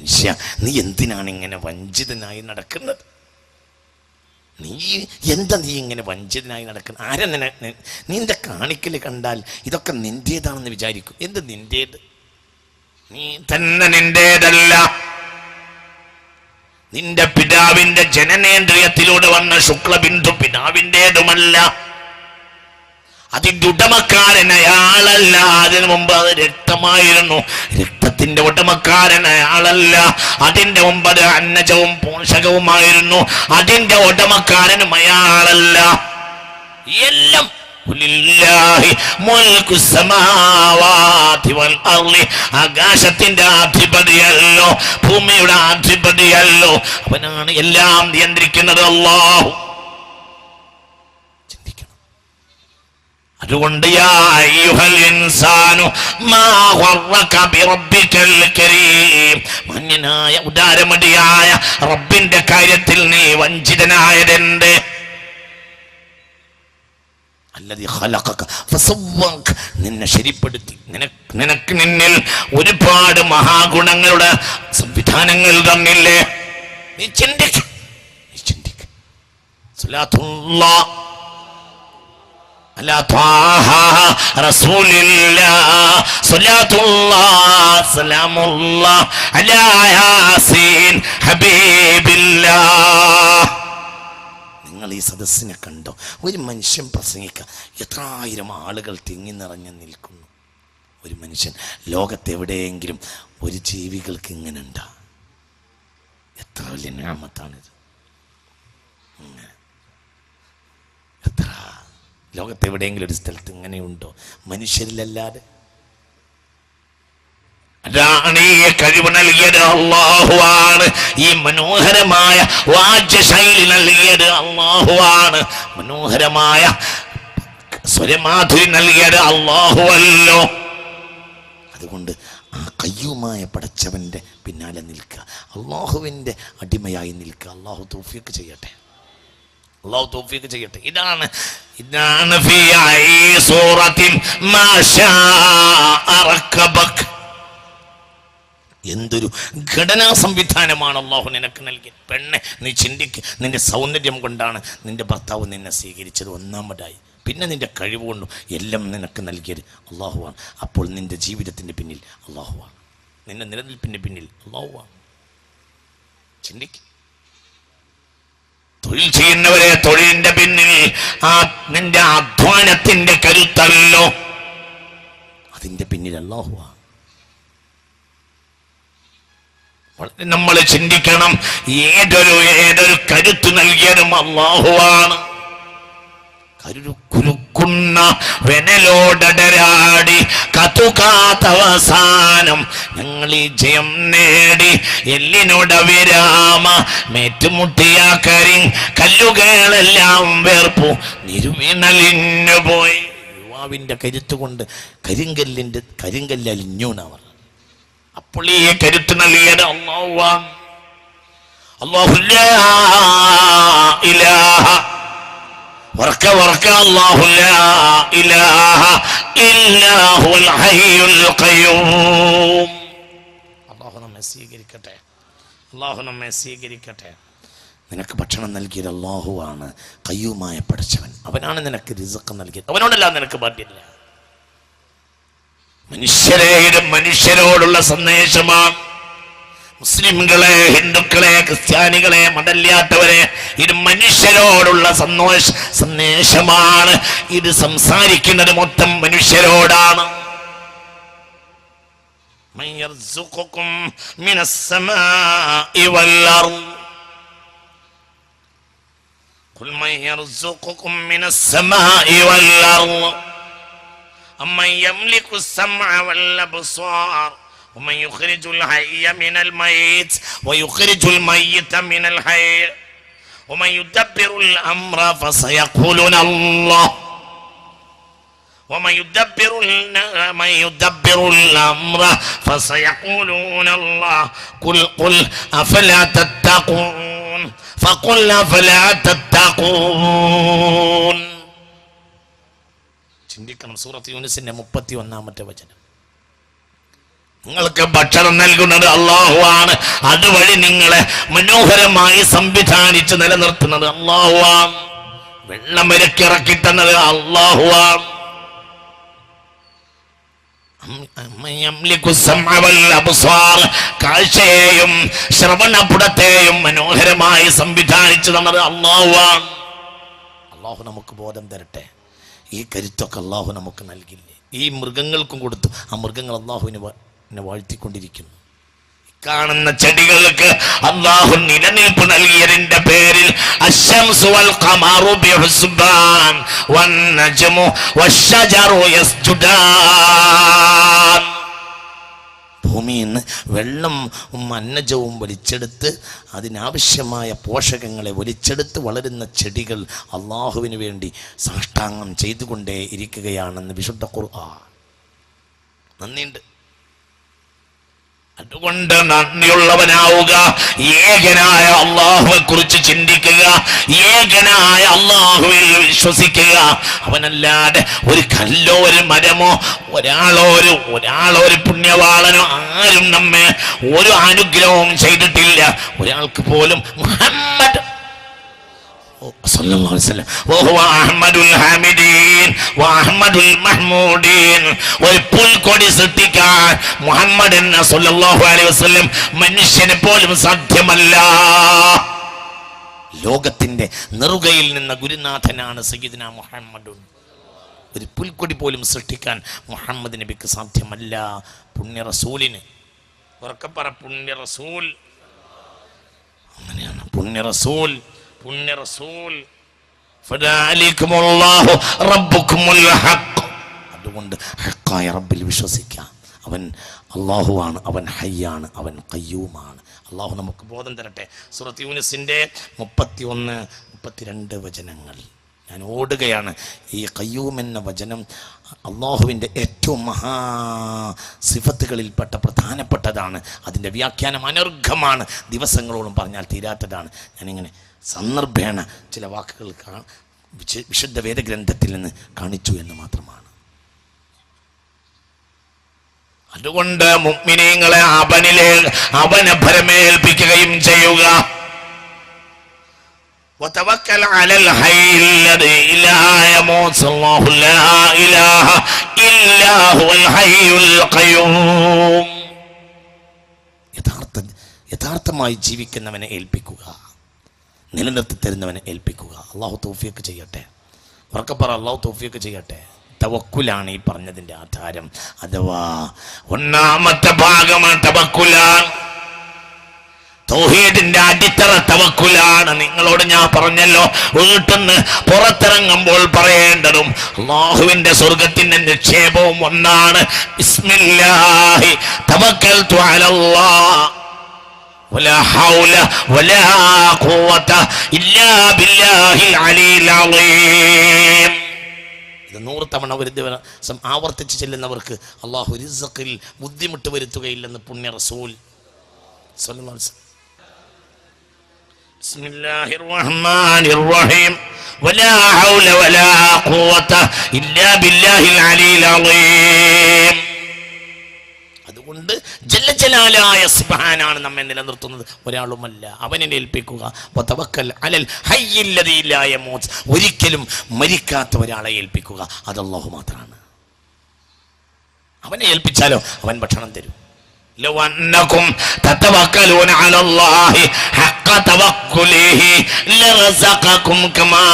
മനുഷ്യ നീ എന്തിനാണ് ഇങ്ങനെ വഞ്ചിതനായി നടക്കുന്നത്? നീ എന്താ നീ ഇങ്ങനെ വഞ്ചിതനായി നടക്കുന്നത്? ആരാ നിന നിന്റെ കാണിക്കൽ കണ്ടാൽ ഇതൊക്കെ നിന്റേതാണെന്ന് വിചാരിക്കും. എന്ത് നിന്റേത്? നീ തന്നെ നിന്റേതല്ല. നിന്റെ പിതാവിന്റെ ജനനേന്ദ്രിയത്തിലൂടെ വന്ന ശുക്ലബിന്ദു പിതാവിന്റെതുമല്ല അതിന്റെ ഉടമക്കാരൻ അയാളല്ല. അതിനു മുമ്പ് അത് രക്തമായിരുന്നു രക്തത്തിന്റെ ഉടമക്കാരൻ അയാളല്ല അതിന്റെ ഒമ്പത് അന്നജവും പോഷകവുമായിരുന്നു. അതിന്റെ ഉടമക്കാരനും അയാളല്ല. എല്ലാം. ആകാശത്തിന്റെ അധിപതിയല്ലോ ഭൂമിയുടെ അധിപതിയല്ലോ. അവനാണ് എല്ലാം നിയന്ത്രിക്കുന്നത് അല്ലാഹു. അതുകൊണ്ട് മഞ്ഞനായ ഉദാരമടിയായ റബ്ബിന്റെ കാര്യത്തിൽ നീ വഞ്ചിതനായതെന്ത്? നിന്നെ ശരിപ്പെടുത്തി. നിനക്ക് നിന്നിൽ ഒരുപാട് മഹാഗുണങ്ങളുടെ സംവിധാനങ്ങൾ തന്നില്ലേ? നീ ചിന്തിക്ക്. നീ ചിന്തിക്ക്. നിങ്ങൾ ഈ സദസ്സിനെ കണ്ടോ? ഒരു മനുഷ്യൻ പ്രസംഗിക്കുക എത്രായിരം ആളുകൾ തിങ്ങി നിറഞ്ഞ് നിൽക്കുന്നു. ഒരു മനുഷ്യൻ ലോകത്തെവിടെയെങ്കിലും ഒരു ജീവികൾക്ക് ഇങ്ങനെ ഉണ്ടാ എത്ര വലിയ നാമത്താണിത് ഇങ്ങനെ. എത്ര ലോകത്തെവിടെയെങ്കിലും ഒരു സ്ഥലത്ത് ഇങ്ങനെയുണ്ടോ? മനുഷ്യരിലല്ലാതെ? അതാണ് ഈ കഴിവ് നൽകിയത് അള്ളാഹുവാണ്. ഈ മനോഹരമായ വാച്യശൈലി നൽകിയത് അള്ളാഹുവാണ്. മനോഹരമായ സ്വരമാധുരി നൽകിയത് അള്ളാഹുവല്ലോ. അതുകൊണ്ട് ആ കയ്യുമായ പടച്ചവന്റെ പിന്നാലെ നിൽക്കുക. അള്ളാഹുവിന്റെ അടിമയായി നിൽക്കുക. അള്ളാഹു തോഫിയൊക്കെ ചെയ്യട്ടെ. അള്ളാഹു തോഫീക്ക് ചെയ്യട്ടെ. ഇതാണ് ഇതാണ് എന്തൊരു ഘടനാ സംവിധാനമാണ് അള്ളാഹു നിനക്ക് നൽകി പെണ്ണെ നീ ചിന്തിക്ക്. നിന്റെ സൗന്ദര്യം കൊണ്ടാണ് നിന്റെ ഭർത്താവ് നിന്നെ സ്വീകരിച്ചത് ഒന്നാമതായി. പിന്നെ നിന്റെ കഴിവ് കൊണ്ടും എല്ലാം നിനക്ക് നൽകിയത് അള്ളാഹുവാണ് അപ്പോൾ നിന്റെ ജീവിതത്തിന്റെ പിന്നിൽ അള്ളാഹുവാണ് നിന്റെ നിലനിൽപ്പിന്റെ പിന്നിൽ അള്ളാഹുവാണ് ചിന്തിക്ക്. തൊഴിൽ ചെയ്യുന്നവരെ തൊഴിലിന്റെ പിന്നിൽ ആ നിന്റെ അധ്വാനത്തിന്റെ കരുത്തല്ലോ. അതിന്റെ പിന്നിൽ അള്ളാഹുവാ നമ്മൾ ചിന്തിക്കണം ഏതൊരു ഏതൊരു കരുത്ത് നൽകിയതും അള്ളാഹുവാണ് കരു കുരുക്കുന്ന വെനലോടരാടി കത്തുകാത്തവസാനം ഞങ്ങൾ ഈ ജയം നേടി എല്ലിനോട് വിരാമ മേറ്റുമുട്ടിയ കരി കല്ലുകളെല്ലാം വേർപ്പു നിരുവിണലിഞ്ഞു പോയി. യുവാവിന്റെ കരുത്ത് കൊണ്ട് കരിങ്കല്ലിന്റെ കരിങ്കല്ല് അലിഞ്ഞൂണവർ അപ്പോൾ ഈ കരുത്ത് നൽകിയത് അള്ളാഹുവാണ് ഇലാഹ. വർക്ക വർക്ക അല്ലാഹു ലാ ഇലാഹ. അല്ലാഹു നമ്മെ സ്വീകരിക്കട്ടെ. അല്ലാഹു നമ്മെ സ്വീകരിക്കട്ടെ. നിനക്ക് ഭക്ഷണം നൽകിയത് അള്ളാഹുവാണ് കയ്യുമായ പഠിച്ചവൻ. അവനാണ് നിനക്ക് റിസക്ക് നൽകിയത്. അവനോടല്ല നിനക്ക് ബാധ്യല്ല മനുഷ്യരേ മനുഷ്യരോടുള്ള സന്ദേശമാണ്. മുസ്ലിംകളെ ഹിന്ദുക്കളെ ക്രിസ്ത്യാനികളെ മതല്ലാത്തവരെ ഇത് മനുഷ്യരോടുള്ള സന്തോഷ സന്ദേശമാണ്. ഇത് സംസാരിക്കുന്നത് മൊത്തം മനുഷ്യരോടാണ്. അമ്മയം യംലിക്കു സമ വല്ലബ് സ്വാർ قل من يرزقكم من السماء والأرض أمن يملك السمع والأبصار ومن يخرج الحي من الميت ويخرج الميت من الحي ومن يدبر الأمر فسيقولون الله ومن يدبر ال- من يدبر الأمر فسيقولون الله قل قل أفلا تتقون فقل أفلا تتقون ചിന്തിക്കണം സൂറത്ത് യൂനിസിന്റെ മുപ്പത്തി ഒന്നാമത്തെ വചനം നിങ്ങൾക്ക് ഭക്ഷണം നൽകുന്നത് അള്ളാഹുവാണ് അതുവഴി നിങ്ങളെ മനോഹരമായി സംവിധാനിച്ച് നിലനിർത്തുന്നത് അള്ളാഹുവാം വെള്ളം ഇറക്കി തന്നത് അള്ളാഹുവാം. കാഴ്ചയെയും ശ്രവണപുടത്തെയും മനോഹരമായി സംവിധാനിച്ചു തന്നത് അള്ളാഹുവാണ് അള്ളാഹു നമുക്ക് ബോധം തരട്ടെ. ഈ കരുത്തൊക്കെ അള്ളാഹു നമുക്ക് നൽകില്ലേ? ഈ മൃഗങ്ങൾക്കും കൊടുത്തു. ആ മൃഗങ്ങൾ അള്ളാഹുവിനെ വാ- നെ വാഴ്ത്തിക്കൊണ്ടിരിക്കുന്നു കാണുന്ന ചെടികൾക്ക് അള്ളാഹു നിലനിൽപ്പ് നൽകിയതിന്റെ പേരിൽ ഭൂമിയിൽ നിന്ന് വെള്ളം അന്നജവും വലിച്ചെടുത്ത് അതിനാവശ്യമായ പോഷകങ്ങളെ വലിച്ചെടുത്ത് വളരുന്ന ചെടികൾ അള്ളാഹുവിന് വേണ്ടി സാഷ്ടാംഗം ചെയ്തുകൊണ്ടേ ഇരിക്കുകയാണെന്ന് വിശുദ്ധ ഖുർആൻ. നന്ദിയുണ്ട്. അതുകൊണ്ട് നന്ദിയുള്ളവനാവുക. ഏകനായ അള്ളാഹുവെ കുറിച്ച് ചിന്തിക്കുക. ഏകനായ അള്ളാഹുവിൽ വിശ്വസിക്കുക. അവനല്ലാതെ ഒരു കല്ലോ ഒരു മരമോ ഒരാളോ ഒരു ഒരാളോ ഒരു പുണ്യവാളനോ ആരും നമ്മെ ഒരു അനുഗ്രഹവും ചെയ്തിട്ടില്ല. ഒരാൾക്ക് പോലും മുഹമ്മദ് صلى الله عليه وسلم وهو أحمد الحامدين وأحمد المحمودين ഒരു പുൽക്കൊടി സൃഷ്ടിക്കാൻ മുഹമ്മദ് എന്ന സല്ലല്ലാഹു അലൈഹി വസല്ലം മനുഷ്യന് പോലും സാധ്യമല്ല ലോകത്തിന്റെ നെറുകയിൽ നിന്ന ഗുരുനാഥനാണ് സയ്യിദ്ന മുഹമ്മദ് ഒരു പുൽക്കൊടി പോലും സൃഷ്ടിക്കാൻ മുഹമ്മദ് നബിക്ക് സാധ്യമല്ല പുണ്യ റസൂലിന് ഉറക്കപ്പറ പുണ്യ റസൂൽ അങ്ങനെയാണ് പുണ്യ റസൂൽ പുണ്യ റസൂൽ അതുകൊണ്ട് ഹക്കായ റബ്ബിൽ വിശ്വസിക്കാം. അവൻ അള്ളാഹുവാണ് അവൻ ഹയ്യാണ് അവൻ കയ്യൂമാണ് അള്ളാഹു നമുക്ക് ബോധം തരട്ടെ. സുറത്ത് യൂനിസിന്റെ മുപ്പത്തി ഒന്ന് മുപ്പത്തിരണ്ട് വചനങ്ങൾ. ഞാൻ ഓടുകയാണ്. ഈ കയ്യൂം എന്ന വചനം അള്ളാഹുവിന്റെ ഏറ്റവും മഹാ സിഫത്തുകളിൽപ്പെട്ട പ്രധാനപ്പെട്ടതാണ്. അതിന്റെ വ്യാഖ്യാനം അനർഘമാണ്. ദിവസങ്ങളോളം പറഞ്ഞാൽ തീരാത്തതാണ്. ഞാനിങ്ങനെ സന്ദർഭേണ ചില വാക്കുകൾ കാ വിശ- വിശുദ്ധ വേദഗ്രന്ഥത്തിൽ നിന്ന് കാണിച്ചു എന്ന് മാത്രമാണ് അതുകൊണ്ട് മുഗ്മിനീങ്ങളെ അവനിലെ അവനെ ഭരമേൽപ്പിക്കുകയും ചെയ്യുക وتوكل على الحي الذي لا يموت الله لا إله إلا هو الحي القيوم യഥാർത്ഥ യഥാർത്ഥമായി ജീവിക്കുന്നവനെ ഏൽപ്പിക്കുക നിലനിർത്തി തരുന്നവനെ ഏൽപ്പിക്കുക. അള്ളാഹു തോഫിയൊക്കെ ചെയ്യട്ടെ. ഉറക്കപ്പറ അള്ളാഹു തോഫിയൊക്കെ ചെയ്യട്ടെ. തവക്കുലാണ് ഈ പറഞ്ഞതിന്റെ ആധാരം. അഥവാ ഒന്നാമത്തെ ഭാഗമാണ് തവക്കുലാണ്. തൗഹീദിന്റെ അടിത്തറ തവക്കുലാണ്. നിങ്ങളോട് ഞാൻ പറഞ്ഞല്ലോ വീട്ടിന്ന് പുറത്തിറങ്ങുമ്പോൾ പറയേണ്ടതും അള്ളാഹുവിന്റെ സ്വർഗത്തിന്റെ നിക്ഷേപവും ഒന്നാണ്. ബിസ്മില്ലാഹി തവക്കൽതു അലല്ലാഹ് ولا حول ولا قوة إلا بالله العلي العظيم ഇത് നൂറ് തവണ ഒരു ദിവസം ആവർത്തിച്ച് ചെല്ലുന്നവർക്ക് അള്ളാഹു റിസക്കിൽ ബുദ്ധിമുട്ട് വരുത്തുകയില്ലെന്ന് പുണ്യ റസൂൽ സല്ലല്ലാഹു അലൈഹി വസല്ലം. بسم الله الرحمن الرحيم ولا حول ولا قوة إلا بالله العلي العظيم അതുകൊണ്ട് ജലജലാലായ സുബ്ഹാനാണ് നമ്മെ നിലനിർത്തുന്നത് ഒരാളുമല്ല അവനെ ഏൽപ്പിക്കുക വതവക്കൽ അലൽ ഹയ്യില്ലദീ ലാ യമൂത്ത്. ഒരിക്കലും മരിക്കാത്ത ഒരാളെ ഏൽപ്പിക്കുക അത് അല്ലാഹു മാത്രമാണ് അവനെ ഏൽപ്പിച്ചാലോ അവൻ ഭക്ഷണം തരും لو أنكم تتوكلون على الله حق توكله لرزقكم كما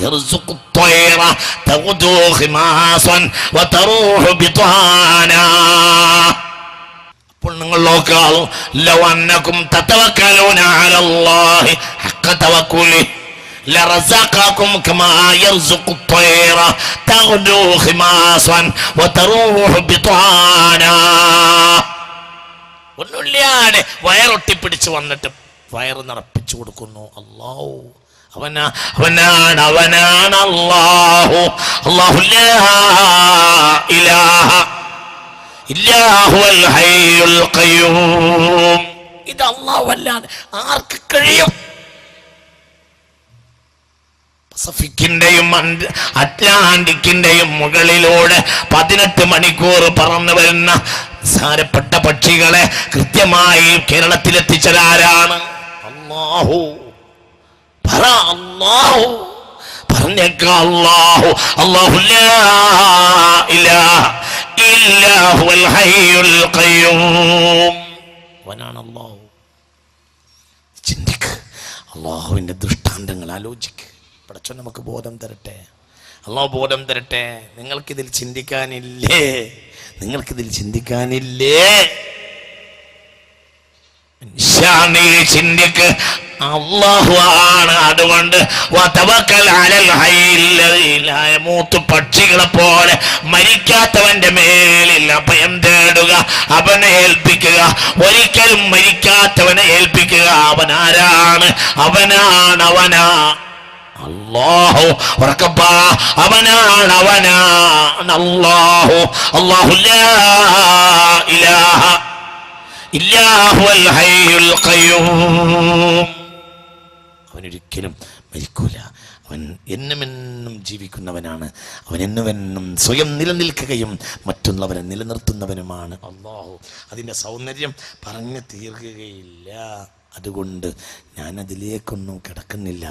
يرزق الطير تغدو خماصا وتروح بطانا അപ്പോൾ നിങ്ങൾ നോക്കാവൂ ലോ അന്നക്കും തത്തവക്കലൂന അലല്ലാഹി ഹഖ തവക്കുലി لرزقكم كما يرزق الطير تغدو خماصا وتروح بطانا ഒന്നുമില്ലാതെ വയറൊട്ടിപ്പിടിച്ച് വന്നിട്ട് വയറ് നിറപ്പിച്ചു കൊടുക്കുന്നു അള്ളാഹു അവനാ അവനാണ് അവനാണ് അള്ളാഹു അള്ളാഹു ലാ ഇലാഹ ഇല്ലാഹുവൽ ഹയ്യുൽ ഖയ്യൂം ഇത് അള്ളാഹു അല്ലാതെ ആർക്ക് കഴിയും? പസഫിക്കിന്റെയും അറ്റ്ലാന്റിക്കിന്റെയും മുകളിലൂടെ പതിനെട്ട് മണിക്കൂർ പറന്നു വരുന്ന സാരപ്പെട്ട പക്ഷികളെ കൃത്യമായി കേരളത്തിലെത്തിച്ചതാരാണ് അള്ളാഹു പറ അള്ളാഹു പറഞ്ഞേക്ക അള്ളാഹു അള്ളാഹു ഇല്ല അവനാണ് അള്ളാഹു ചിന്തിക്ക്. അള്ളാഹുവിന്റെ ദൃഷ്ടാന്തങ്ങൾ ആലോചിക്ക്. പടച്ചോ നമുക്ക് ബോധം തരട്ടെ. അള്ളാഹു ബോധം തരട്ടെ. നിങ്ങൾക്കിതിൽ ചിന്തിക്കാനില്ലേ? നിങ്ങൾക്കിതിൽ ചിന്തിക്കാനില്ലേ? ചിന്തിക്ക്. അള്ളാഹു ആണ് അതുകൊണ്ട് യമൂത്ത് പക്ഷികളെ പോലെ മരിക്കാത്തവന്റെ മേലിൽ അഭയം തേടുക അവനെ ഏൽപ്പിക്കുക. ഒരിക്കലും മരിക്കാത്തവനെ ഏൽപ്പിക്കുക. അവൻ ആരാണ്? അവനാണ് അവനാ അള്ളാഹു ഉറക്കപ്പാ അവനാണ് അവനാണ് അള്ളാഹു അള്ളാഹു അവനൊരിക്കലും മരിക്കൂല. അവൻ എന്നുമെന്നും ജീവിക്കുന്നവനാണ്. അവൻ എന്നുവെന്നും സ്വയം നിലനിൽക്കുകയും മറ്റുള്ളവരെ നിലനിർത്തുന്നവനുമാണ് അള്ളാഹു. അതിന്റെ സൗന്ദര്യം പറഞ്ഞു തീർക്കുകയില്ല. അതുകൊണ്ട് ഞാനതിലേക്കൊന്നും കിടക്കുന്നില്ല.